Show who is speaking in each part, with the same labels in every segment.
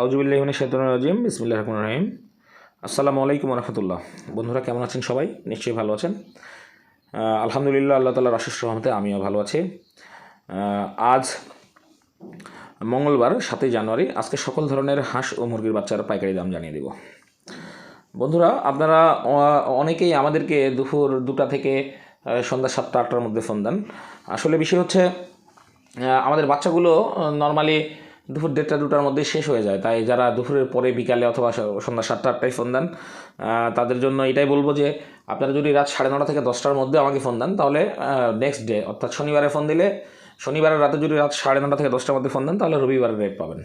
Speaker 1: আউজুবিল্লাহিন শৈতন রাজিম বিসমিল্লাহ রহমান রহিম। আসসালামু আলাইকুম রহমতুল্লাহ। বন্ধুরা, কেমন আছেন সবাই? নিশ্চয়ই ভালো আছেন। আলহামদুলিল্লাহ, আল্লাহ তালার আশিস রহমতে আমিও ভালো আছি। আজ মঙ্গলবার, সাতই জানুয়ারি, আজকে সকল ধরনের হাঁস ও মুরগির বাচ্চার পাইকারি দাম জানিয়ে দেব। বন্ধুরা, আপনারা অনেকেই আমাদেরকে দুপুর দুটা থেকে সন্ধ্যা সাতটা আটটার মধ্যে ফোন দেন। আসলে বিষয় হচ্ছে আমাদের বাচ্চাগুলো নর্মালি দুপুর দেড়টা, দুটার মধ্যে শেষ হয়ে যায়। তাই যারা দুপুরের পরে বিকালে অথবা সন্ধ্যা সাতটা, আটটায় ফোন দেন তাদের জন্য এটাই বলব যে, আপনারা যদি রাত সাড়ে নটা থেকে দশটার মধ্যে আমাকে ফোন দেন, তাহলে নেক্সট ডে অর্থাৎ শনিবারে ফোন দিলে, শনিবারের রাতে যদি রাত সাড়ে নটা থেকে দশটার মধ্যে ফোন দেন, তাহলে রবিবারের রেট পাবেন।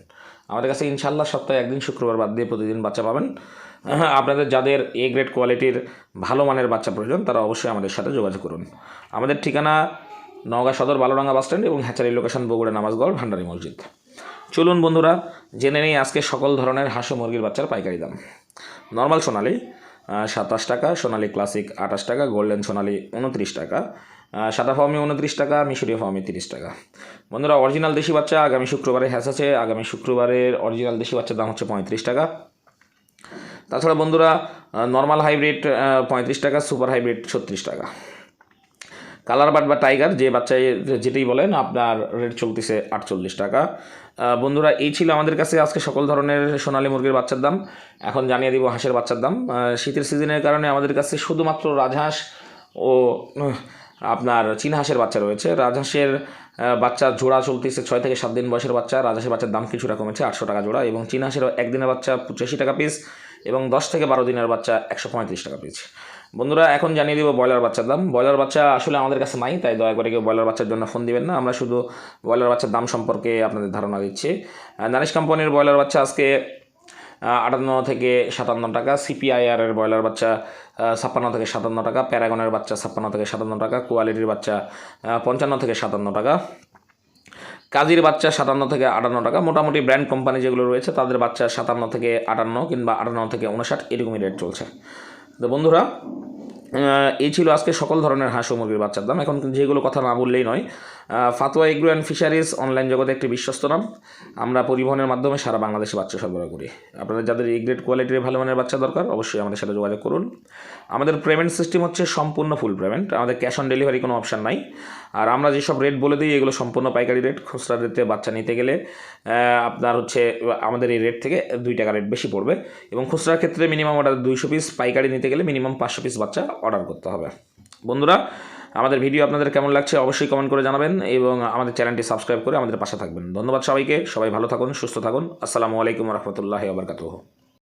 Speaker 1: আমাদের কাছে ইনশাল্লাহ সপ্তাহে একদিন শুক্রবার বাদ দিয়ে প্রতিদিন বাচ্চা পাবেন। আপনাদের যাদের এ গ্রেড কোয়ালিটির ভালো মানের বাচ্চা প্রয়োজন, তারা অবশ্যই আমাদের সাথে যোগাযোগ করুন। আমাদের ঠিকানা নওগাঁ সদর, বালুরাঙ্গা বাস স্ট্যান্ড এবং হ্যাচারি লোকেশন বগুড়া নামাজগড়, ভান্ডারি মসজিদ। চলুন বন্ধুরা, জেনে নেই আজকে সকল ধরনের হাঁস মুরগির বাচ্চার পাইকারি দাম। নর্মাল সোনালি সাতাশ টাকা, সোনালি ক্লাসিক আঠাশ টাকা, গোল্ডেন সোনালি উনত্রিশ টাকা সাদা ফার্মি উনত্রিশ টাকা মিশরীয় ফার্মি তিরিশ টাকা। বন্ধুরা, অরিজিনাল দেশি বাচ্চা আগামী শুক্রবারে হ্যাস আছে। আগামী শুক্রবারের অরিজিনাল দেশি বাচ্চার দাম হচ্ছে পঁয়ত্রিশ টাকা। তাছাড়া বন্ধুরা নর্মাল হাইব্রিড পঁয়ত্রিশ টাকা, সুপার হাইব্রিড ছত্রিশ টাকা। কালার বাট বা টাইগার, যে বাচ্চায় যেটাই বলেন, আপনার রেট চলতেছে আটচল্লিশ টাকা। বন্ধুরা, এই ছিল আমাদের কাছে আজকে সকল ধরনের সোনালী মুরগির বাচ্চার দাম। এখন জানিয়ে দিব হাঁসের বাচ্চার দাম। শীতের সিজনের কারণে আমাদের কাছে শুধুমাত্র রাজহাঁস ও আপনার চীন হাঁসের বাচ্চা রয়েছে। রাজহাঁসের বাচ্চা জোড়া চলতেছে ছয় থেকে সাত দিন বয়সের বাচ্চা। রাজহাঁসের বাচ্চার দাম কিছুটা কমেছে আটশো টাকা জোড়া এবং চীন হাঁসের একদিনের বাচ্চা পঁচাশি টাকা পিস এবং দশ থেকে বারো দিনের বাচ্চা একশো পঁয়ত্রিশ টাকা পিস বন্ধুরা, এখন জানিয়ে দিব ব্রয়লার বাচ্চার দাম। ব্রয়লার বাচ্চা আসলে আমাদের কাছে নাই, তাই দয়া করে কেউ ব্রয়লার বাচ্চার জন্য ফোন দিবেন না। আমরা শুধু ব্রয়লার বাচ্চার দাম সম্পর্কে আপনাদের ধারণা দিচ্ছি। দানিশ কোম্পানির ব্রয়লার বাচ্চা আজকে আটান্ন থেকে সাতান্ন টাকা সিপিআইআর এর ব্রয়লার বাচ্চা ছাপ্পান্ন থেকে সাতান্ন টাকা প্যারাগনের বাচ্চা ছাপ্পান্ন থেকে সাতান্ন টাকা কোয়ালিটির বাচ্চা পঞ্চান্ন থেকে সাতান্ন টাকা। কাজীর বাচ্চা সাতান্ন থেকে আটান্ন টাকা। মোটামুটি ব্র্যান্ড কোম্পানি যেগুলো রয়েছে, তাদের বাচ্চা সাতান্ন থেকে আটান্ন কিংবা আটান্ন থেকে উনষাট এরকমই রেট চলছে। তো বন্ধুরা এই ছিল আজকে সকল ধরনের হাঁস ও মুরগির বাচ্চার দাম। এখন যেগুলো কথা না বললেই নয় Fatwa agro and fisheries online জগতে একটি বিশ্বস্ত নাম। আমরা পরিবহনের মাধ্যমে সারা বাংলাদেশে বাচ্চা সরবরাহ করি। আপনাদের যাদের এই গ্রেড কোয়ালিটির ভালো মানের বাচ্চা দরকার, অবশ্যই আমাদের সাথে যোগাযোগ করুন। আমাদের পেমেন্ট সিস্টেম হচ্ছে সম্পূর্ণ ফুল পেমেন্ট আমাদের ক্যাশ অন ডেলিভারি কোনো অপশান নাই। আর আমরা যেসব রেট বলে দিই, এগুলো সম্পূর্ণ পাইকারি রেট খুচরা রেটে বাচ্চা নিতে গেলে আপনার হচ্ছে, আমাদের এই রেট থেকে দুই টাকা রেট বেশি পড়বে। এবং খুচরার ক্ষেত্রে মিনিমাম অর্ডার দুইশো পিস পাইকারি নিতে গেলে মিনিমাম পাঁচশো পিস বাচ্চা অর্ডার করতে হবে। বন্ধুরা, আমাদের ভিডিও আপনাদের কেমন লাগছে অবশ্যই কমেন্ট করে জানাবেন এবং আমাদের চ্যানেলটি সাবস্ক্রাইব করে আমাদের পাশে থাকবেন। ধন্যবাদ সবাইকে, সবাই ভালো থাকুন, সুস্থ থাকুন। আসসালামু আলাইকুম রহমতুল্লাহ আবরকাতুহ